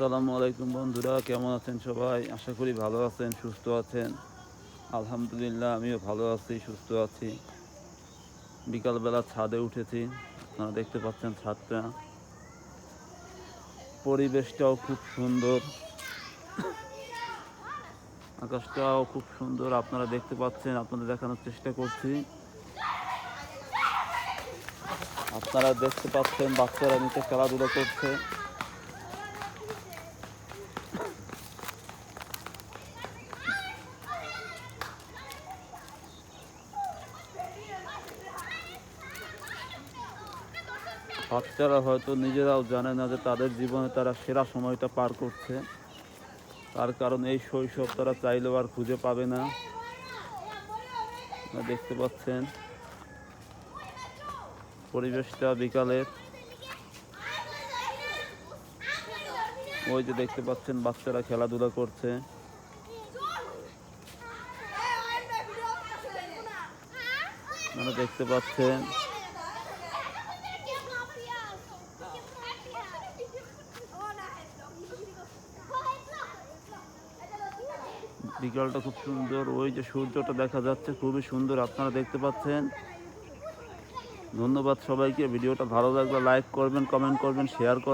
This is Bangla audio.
আসসালামু আলাইকুম বন্ধুরা, কেমন আছেন সবাই? আশা করি ভালো আছেন, সুস্থ আছেন। আলহামদুলিল্লাহ, আমিও ভালো আছি, সুস্থ আছি। বিকালবেলা ছাদে উঠেছি, আপনারা দেখতে পাচ্ছেন ছাদটা। পরিবেশটাও খুব সুন্দর। আকাশটাও খুব সুন্দর, আপনারা দেখতে পাচ্ছেন, আপনাদের দেখানোর চেষ্টা করছি। আপনারা দেখতে পাচ্ছেন, বাচ্চারা নিচে খেলাধুলা করছে। বাচ্চারা হয়তো নিজেরাও জানে না যে তাদের জীবনে তারা সেরা সময়টা পার করছে। তার কারণ এই শৈশব তারা চাইলেও আর খুঁজে পাবে না। দেখতে পাচ্ছেন পরিবেশটা বিকালের ওই যে দেখতে পাচ্ছেন বাচ্চারা খেলাধুলা করছে। আপনারা দেখতে পাচ্ছেন বিকালটা খুব সুন্দর। ওই যে সূর্যটা দেখা যাচ্ছে, খুবই সুন্দর। আপনারা দেখতে পাচ্ছেন। ধন্যবাদ সবাইকে। ভিডিওটা ভালো লাগলে লাইক করবেন, কমেন্ট করবেন, শেয়ার করবেন।